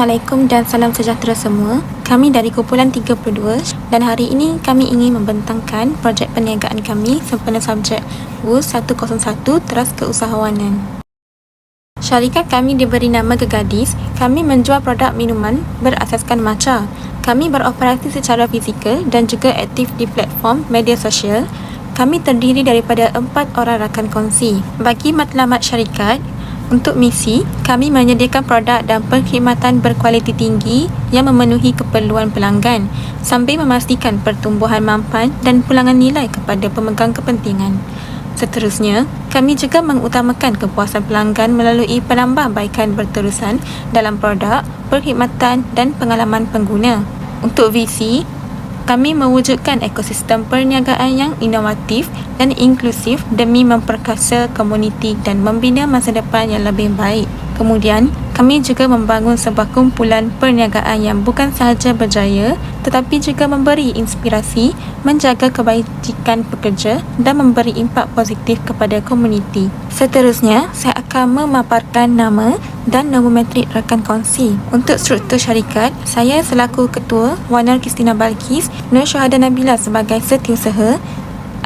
Assalamualaikum dan salam sejahtera semua. Kami dari kumpulan 32 dan hari ini kami ingin membentangkan projek perniagaan kami sempena subjek WUS 101 Teras Keusahawanan. Syarikat kami diberi nama Gegadis. Kami menjual produk minuman berasaskan matcha. Kami beroperasi secara fizikal dan juga aktif di platform media sosial. Kami terdiri daripada empat orang rakan kongsi. Bagi matlamat syarikat, untuk misi, kami menyediakan produk dan perkhidmatan berkualiti tinggi yang memenuhi keperluan pelanggan sambil memastikan pertumbuhan mampan dan pulangan nilai kepada pemegang kepentingan. Seterusnya, kami juga mengutamakan kepuasan pelanggan melalui penambahbaikan berterusan dalam produk, perkhidmatan dan pengalaman pengguna. Untuk visi, kami mewujudkan ekosistem perniagaan yang inovatif dan inklusif demi memperkasa komuniti dan membina masa depan yang lebih baik. Kemudian, kami juga membangun sebuah kumpulan perniagaan yang bukan sahaja berjaya tetapi juga memberi inspirasi, menjaga kebajikan pekerja dan memberi impak positif kepada komuniti. Seterusnya, saya akan memaparkan nama dan nombor metrik rakan kongsi. Untuk struktur syarikat, saya selaku Ketua, Wanar Kristina Balkis, Nur Syuhada Nabila sebagai setiausaha,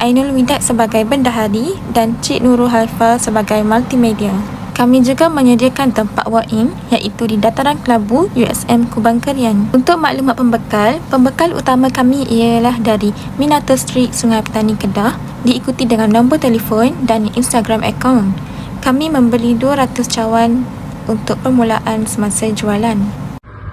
Ainul Widat sebagai bendahari dan Cik Nurul Halfa sebagai multimedia. Kami juga menyediakan tempat walk-in iaitu di Dataran Kelabu USM Kubang Kerian. Untuk maklumat pembekal, pembekal utama kami ialah dari Minato Street Sungai Petani Kedah diikuti dengan nombor telefon dan Instagram account. Kami membeli 200 cawan untuk permulaan semasa jualan.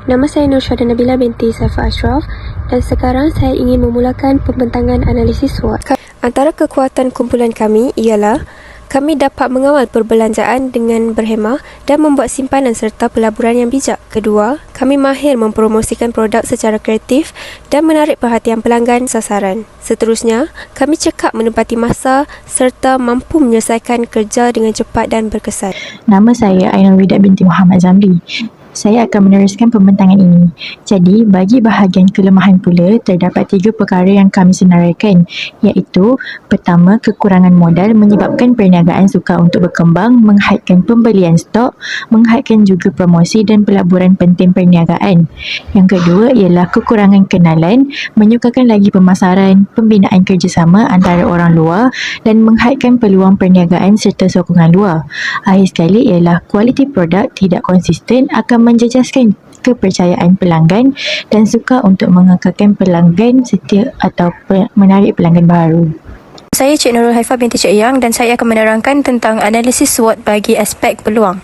Nama saya Nur Syahda Nabila binti Safa Ashraf dan sekarang saya ingin memulakan pembentangan analisis SWOT. Antara kekuatan kumpulan kami ialah kami dapat mengawal perbelanjaan dengan berhemah dan membuat simpanan serta pelaburan yang bijak. Kedua, kami mahir mempromosikan produk secara kreatif dan menarik perhatian pelanggan sasaran. Seterusnya, kami cekap menempati masa serta mampu menyelesaikan kerja dengan cepat dan berkesan. Nama saya Ainul Widat binti Muhammad Zamri saya akan meneruskan pembentangan ini. Jadi, bagi bahagian kelemahan pula, terdapat tiga perkara yang kami senaraikan, iaitu pertama, kekurangan modal menyebabkan perniagaan suka untuk berkembang, menghaidkan pembelian stok, menghaidkan juga promosi dan pelaburan penting perniagaan. Yang kedua ialah kekurangan kenalan, menyukakan lagi pemasaran, pembinaan kerjasama antara orang luar dan menghaidkan peluang perniagaan serta sokongan luar. Akhir sekali ialah kualiti produk tidak konsisten akan menjejaskan kepercayaan pelanggan dan suka untuk mengekalkan pelanggan setia atau menarik pelanggan baru. Saya Cik Nurul Haifah binti Cik Yang dan saya akan menerangkan tentang analisis SWOT bagi aspek peluang.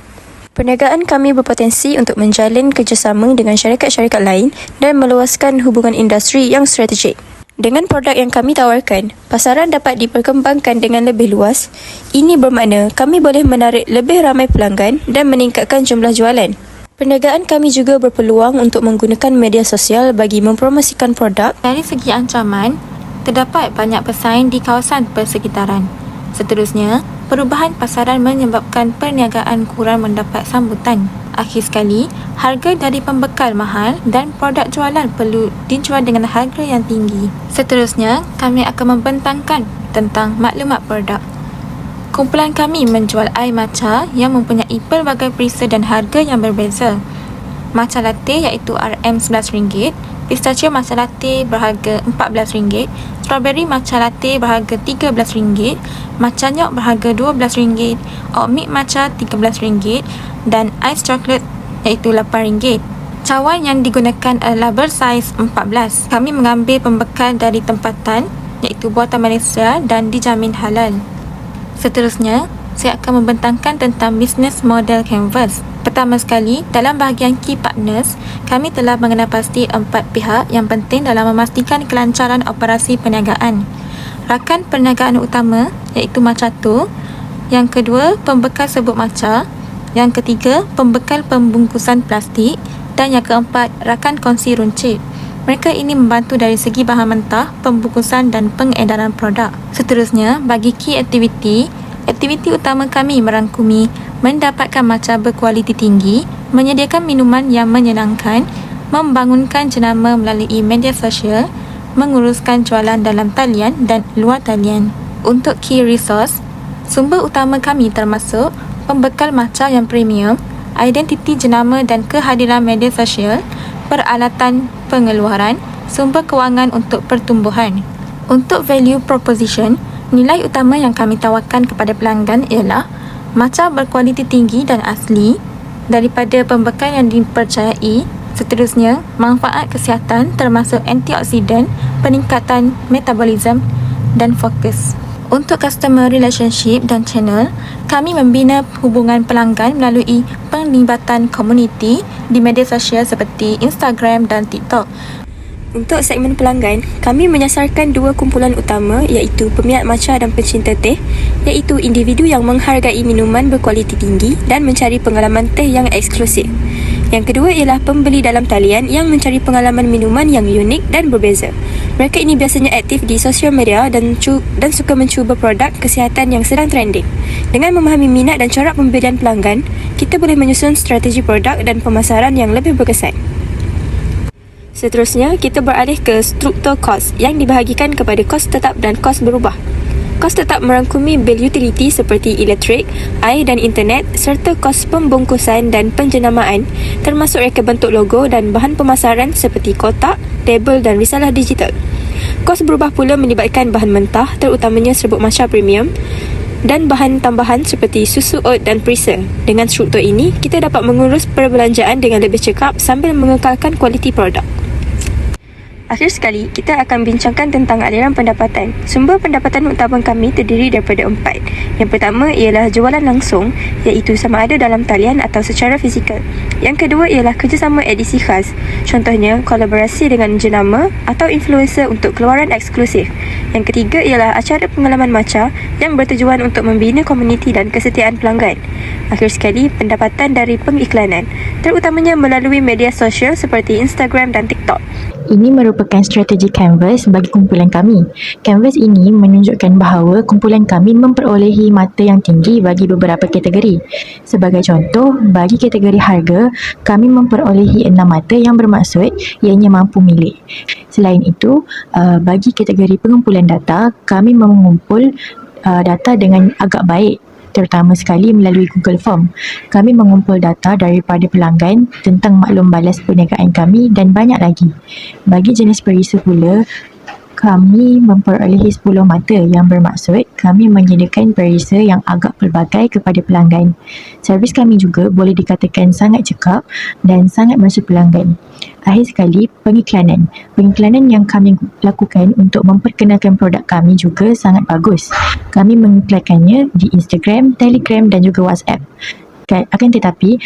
Perniagaan kami berpotensi untuk menjalin kerjasama dengan syarikat-syarikat lain dan meluaskan hubungan industri yang strategik. Dengan produk yang kami tawarkan, pasaran dapat diperkembangkan dengan lebih luas. Ini bermakna kami boleh menarik lebih ramai pelanggan dan meningkatkan jumlah jualan. Perniagaan kami juga berpeluang untuk menggunakan media sosial bagi mempromosikan produk. Dari segi ancaman, terdapat banyak pesaing di kawasan persekitaran. Seterusnya, perubahan pasaran menyebabkan perniagaan kurang mendapat sambutan. Akhir sekali, harga dari pembekal mahal dan produk jualan perlu dijual dengan harga yang tinggi. Seterusnya, kami akan membentangkan tentang maklumat produk. Kumpulan kami menjual air matcha yang mempunyai pelbagai perisa dan harga yang berbeza. Matcha latte iaitu RM11, pistachio matcha latte berharga RM14, strawberry matcha latte berharga RM13, matcha nyok berharga RM12, oat milk matcha RM13 dan ais coklat iaitu RM8. Cawan yang digunakan adalah bersaiz 14. Kami mengambil pembekal dari tempatan iaitu buatan Malaysia dan dijamin halal. Seterusnya, saya akan membentangkan tentang bisnes model Canvas. Pertama sekali, dalam bahagian Key Partners, kami telah mengenal pasti empat pihak yang penting dalam memastikan kelancaran operasi perniagaan. Rakan perniagaan utama iaitu Macato, yang kedua, pembekal sebut maca, yang ketiga, pembekal pembungkusan plastik dan yang keempat, rakan kongsi runcit. Mereka ini membantu dari segi bahan mentah, pembungkusan dan pengedaran produk. Seterusnya, bagi key activity, aktiviti utama kami merangkumi mendapatkan macam berkualiti tinggi, menyediakan minuman yang menyenangkan, membangunkan jenama melalui media sosial, menguruskan jualan dalam talian dan luar talian. Untuk key resource, sumber utama kami termasuk pembekal matcha yang premium, identiti jenama dan kehadiran media sosial, peralatan pengeluaran, sumber kewangan untuk pertumbuhan. Untuk value proposition, nilai utama yang kami tawarkan kepada pelanggan ialah macam berkualiti tinggi dan asli daripada pembekal yang dipercayai Seterusnya, manfaat kesihatan termasuk antioksidan, peningkatan metabolisme dan fokus. Untuk customer relationship dan channel, kami membina hubungan pelanggan melalui penglibatan komuniti di media sosial seperti Instagram dan TikTok. Untuk segmen pelanggan, kami menyasarkan dua kumpulan utama iaitu peminat matcha dan pencinta teh iaitu individu yang menghargai minuman berkualiti tinggi dan mencari pengalaman teh yang eksklusif. Yang kedua ialah pembeli dalam talian yang mencari pengalaman minuman yang unik dan berbeza. Mereka ini biasanya aktif di sosial media dan cu- dan suka mencuba produk kesihatan yang sedang trending. Dengan memahami minat dan corak pembelian pelanggan, kita boleh menyusun strategi produk dan pemasaran yang lebih berkesan. Seterusnya, kita beralih ke struktur kos yang dibahagikan kepada kos tetap dan kos berubah. Kos tetap merangkumi bil utility seperti elektrik, air dan internet serta kos pembungkusan dan penjenamaan termasuk reka bentuk logo dan bahan pemasaran seperti kotak, label dan risalah digital. Kos berubah pula melibatkan bahan mentah terutamanya serbuk matcha premium dan bahan tambahan seperti susu oat dan perisa. Dengan struktur ini, kita dapat mengurus perbelanjaan dengan lebih cekap sambil mengekalkan kualiti produk. Akhir sekali, kita akan bincangkan tentang aliran pendapatan. Sumber pendapatan utama kami terdiri daripada empat. Yang pertama ialah jualan langsung, iaitu sama ada dalam talian atau secara fizikal. Yang kedua ialah kerjasama edisi khas, contohnya kolaborasi dengan jenama atau influencer untuk keluaran eksklusif. Yang ketiga ialah acara pengalaman matcha yang bertujuan untuk membina komuniti dan kesetiaan pelanggan. Akhir sekali, pendapatan dari pengiklanan, terutamanya melalui media sosial seperti Instagram dan TikTok. Ini merupakan strategi Canvas bagi kumpulan kami. Canvas ini menunjukkan bahawa kumpulan kami memperolehi mata yang tinggi bagi beberapa kategori. Sebagai contoh, bagi kategori harga, kami memperolehi enam mata yang bermaksud ianya mampu milik. Selain itu, uh, bagi kategori pengumpulan data, kami mengumpul uh, data dengan agak baik terutama sekali melalui Google Form. Kami mengumpul data daripada pelanggan tentang maklum balas perniagaan kami dan banyak lagi. Bagi jenis perisa pula, kami memperolehi 10 mata yang bermaksud kami menyediakan perisa yang agak pelbagai kepada pelanggan. Servis kami juga boleh dikatakan sangat cekap dan sangat masuk pelanggan. Akhir sekali, pengiklanan. Pengiklanan yang kami lakukan untuk memperkenalkan produk kami juga sangat bagus. Kami mengiklankannya di Instagram, Telegram dan juga WhatsApp. Akan tetapi,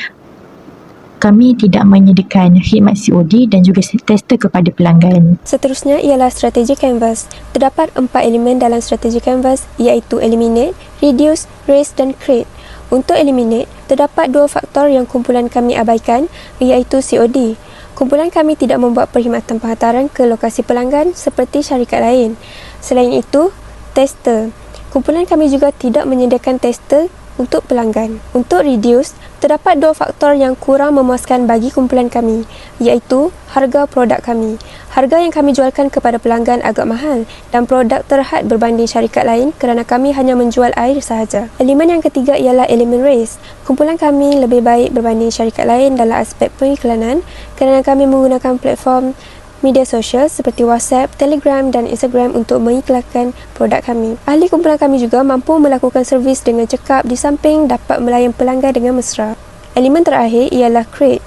kami tidak menyediakan khidmat COD dan juga tester kepada pelanggan. Seterusnya ialah strategi Canvas. Terdapat empat elemen dalam strategi Canvas iaitu eliminate, reduce, raise dan create. Untuk eliminate, terdapat dua faktor yang kumpulan kami abaikan iaitu COD. Kumpulan kami tidak membuat perkhidmatan penghantaran ke lokasi pelanggan seperti syarikat lain. Selain itu, tester. Kumpulan kami juga tidak menyediakan tester untuk pelanggan. Untuk reduce, terdapat dua faktor yang kurang memuaskan bagi kumpulan kami, iaitu harga produk kami. Harga yang kami jualkan kepada pelanggan agak mahal dan produk terhad berbanding syarikat lain kerana kami hanya menjual air sahaja. Elemen yang ketiga ialah elemen race. Kumpulan kami lebih baik berbanding syarikat lain dalam aspek pengiklanan kerana kami menggunakan platform media sosial seperti WhatsApp, Telegram dan Instagram untuk mengiklankan produk kami. Ahli kumpulan kami juga mampu melakukan servis dengan cekap di samping dapat melayan pelanggan dengan mesra. Elemen terakhir ialah create.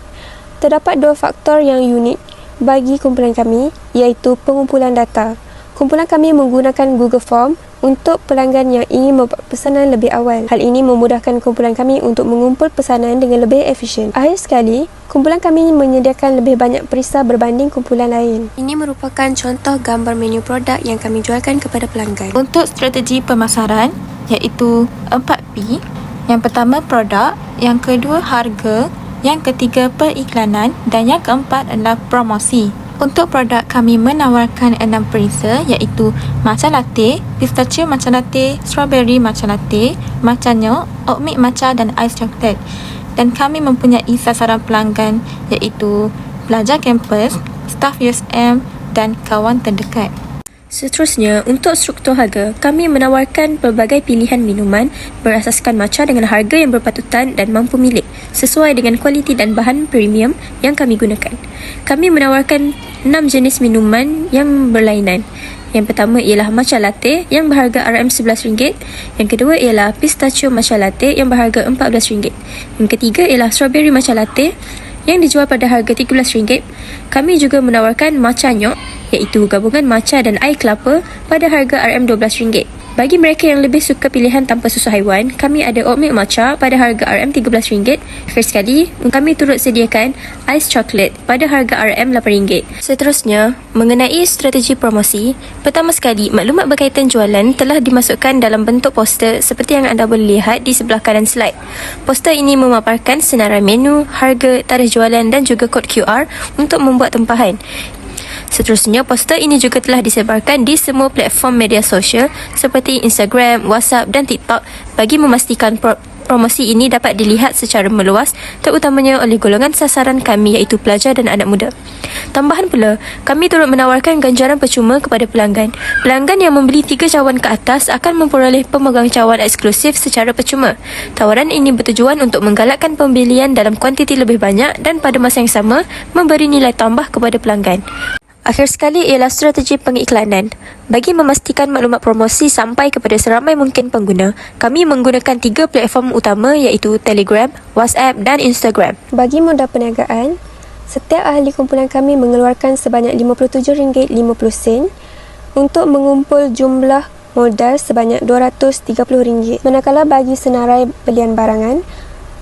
Terdapat dua faktor yang unik bagi kumpulan kami iaitu pengumpulan data. Kumpulan kami menggunakan Google Form untuk pelanggan yang ingin membuat pesanan lebih awal. Hal ini memudahkan kumpulan kami untuk mengumpul pesanan dengan lebih efisien. Akhir sekali, kumpulan kami menyediakan lebih banyak perisa berbanding kumpulan lain. Ini merupakan contoh gambar menu produk yang kami jualkan kepada pelanggan. Untuk strategi pemasaran iaitu 4P. Yang pertama produk, yang kedua harga, yang ketiga periklanan dan yang keempat adalah promosi. Untuk produk kami menawarkan enam perisa iaitu matcha latte, pistachio matcha latte, strawberry matcha latte, matcha nyok, oatmeal matcha dan ais coklat. Dan kami mempunyai sasaran pelanggan iaitu pelajar kampus, staf USM dan kawan terdekat. Seterusnya, untuk struktur harga, kami menawarkan pelbagai pilihan minuman berasaskan matcha dengan harga yang berpatutan dan mampu milik sesuai dengan kualiti dan bahan premium yang kami gunakan. Kami menawarkan 6 jenis minuman yang berlainan. Yang pertama ialah matcha latte yang berharga RM11. Yang kedua ialah pistachio matcha latte yang berharga RM14. Yang ketiga ialah strawberry matcha latte yang dijual pada harga RM13. Kami juga menawarkan matcha nyok iaitu gabungan matcha dan air kelapa pada harga RM12. Bagi mereka yang lebih suka pilihan tanpa susu haiwan, kami ada oat milk matcha pada harga RM13. Akhir sekali, kami turut sediakan ais coklat pada harga RM8. Seterusnya, mengenai strategi promosi, pertama sekali, maklumat berkaitan jualan telah dimasukkan dalam bentuk poster seperti yang anda boleh lihat di sebelah kanan slide. Poster ini memaparkan senarai menu, harga, tarikh jualan dan juga kod QR untuk membuat tempahan. Seterusnya, poster ini juga telah disebarkan di semua platform media sosial seperti Instagram, WhatsApp dan TikTok bagi memastikan pro- promosi ini dapat dilihat secara meluas terutamanya oleh golongan sasaran kami iaitu pelajar dan anak muda. Tambahan pula, kami turut menawarkan ganjaran percuma kepada pelanggan. Pelanggan yang membeli tiga cawan ke atas akan memperoleh pemegang cawan eksklusif secara percuma. Tawaran ini bertujuan untuk menggalakkan pembelian dalam kuantiti lebih banyak dan pada masa yang sama memberi nilai tambah kepada pelanggan. Akhir sekali ialah strategi pengiklanan. Bagi memastikan maklumat promosi sampai kepada seramai mungkin pengguna, kami menggunakan tiga platform utama iaitu Telegram, WhatsApp dan Instagram. Bagi modal perniagaan, setiap ahli kumpulan kami mengeluarkan sebanyak RM57.50 untuk mengumpul jumlah modal sebanyak RM230. Manakala bagi senarai belian barangan,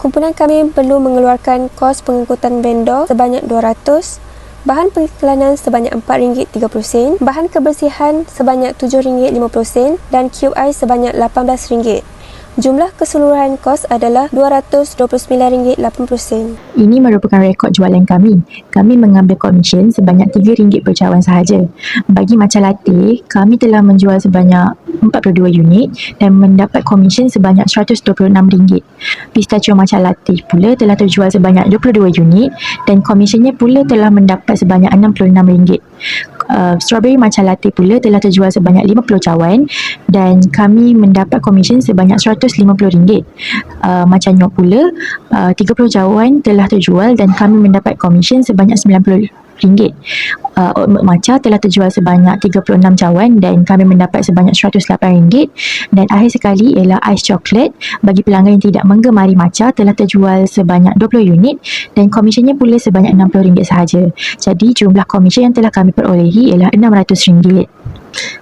kumpulan kami perlu mengeluarkan kos pengangkutan vendor sebanyak RM200 bahan pengiklanan sebanyak RM4.30 bahan kebersihan sebanyak RM7.50 dan QI sebanyak RM18. Jumlah keseluruhan kos adalah RM229.80. Ini merupakan rekod jualan kami. Kami mengambil komisen sebanyak RM3 per cawan sahaja. Bagi matcha latte, kami telah menjual sebanyak 42 unit dan mendapat komisen sebanyak RM126. Pistachio matcha latte pula telah terjual sebanyak 22 unit dan komisennya pula telah mendapat sebanyak RM66. Uh, strawberry matcha latte pula telah terjual sebanyak 50 cawan dan kami mendapat komisen sebanyak RM150. Uh, matcha nyok pula uh, 30 cawan telah terjual dan kami mendapat komisen sebanyak RM90. Uh, oat milk matcha telah terjual sebanyak 36 cawan dan kami mendapat sebanyak RM108 dan akhir sekali ialah ais coklat bagi pelanggan yang tidak menggemari matcha telah terjual sebanyak 20 unit dan komisennya pula sebanyak RM60 sahaja. Jadi jumlah komisen yang telah kami perolehi ialah RM600.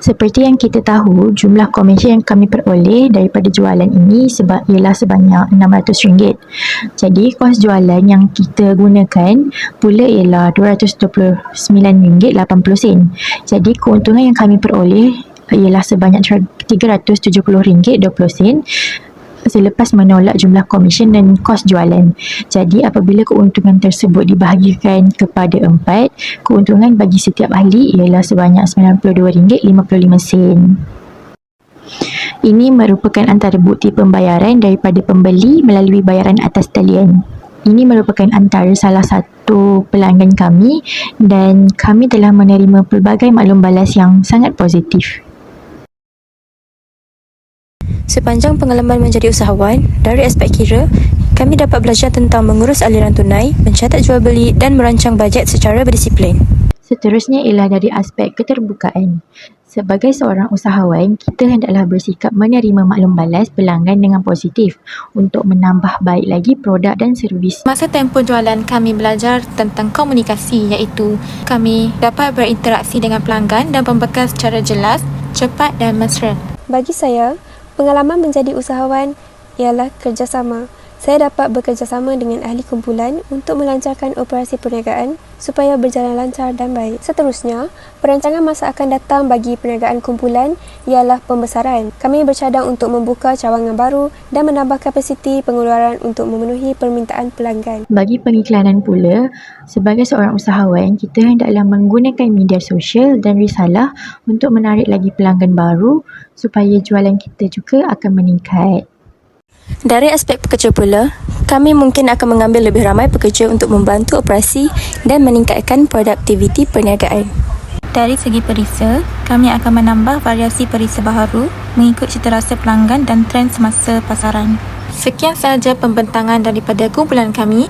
Seperti yang kita tahu, jumlah komisen yang kami peroleh daripada jualan ini seba- ialah sebanyak RM600. Jadi, kos jualan yang kita gunakan pula ialah RM229.80. Jadi, keuntungan yang kami peroleh ialah sebanyak RM370.20 selepas menolak jumlah komisen dan kos jualan. Jadi apabila keuntungan tersebut dibahagikan kepada empat, keuntungan bagi setiap ahli ialah sebanyak RM92.55. Ini merupakan antara bukti pembayaran daripada pembeli melalui bayaran atas talian. Ini merupakan antara salah satu pelanggan kami dan kami telah menerima pelbagai maklum balas yang sangat positif. Sepanjang pengalaman menjadi usahawan, dari aspek kira, kami dapat belajar tentang mengurus aliran tunai, mencatat jual beli dan merancang bajet secara berdisiplin. Seterusnya ialah dari aspek keterbukaan. Sebagai seorang usahawan, kita hendaklah bersikap menerima maklum balas pelanggan dengan positif untuk menambah baik lagi produk dan servis. Masa tempoh jualan kami belajar tentang komunikasi iaitu kami dapat berinteraksi dengan pelanggan dan pembekal secara jelas, cepat dan mesra. Bagi saya, pengalaman menjadi usahawan ialah kerjasama. Saya dapat bekerjasama dengan ahli kumpulan untuk melancarkan operasi perniagaan supaya berjalan lancar dan baik. Seterusnya, perancangan masa akan datang bagi perniagaan kumpulan ialah pembesaran. Kami bercadang untuk membuka cawangan baru dan menambah kapasiti pengeluaran untuk memenuhi permintaan pelanggan. Bagi pengiklanan pula, sebagai seorang usahawan, kita hendaklah menggunakan media sosial dan risalah untuk menarik lagi pelanggan baru supaya jualan kita juga akan meningkat. Dari aspek pekerja pula, kami mungkin akan mengambil lebih ramai pekerja untuk membantu operasi dan meningkatkan produktiviti perniagaan. Dari segi perisa, kami akan menambah variasi perisa baharu mengikut citarasa pelanggan dan trend semasa pasaran. Sekian sahaja pembentangan daripada kumpulan kami.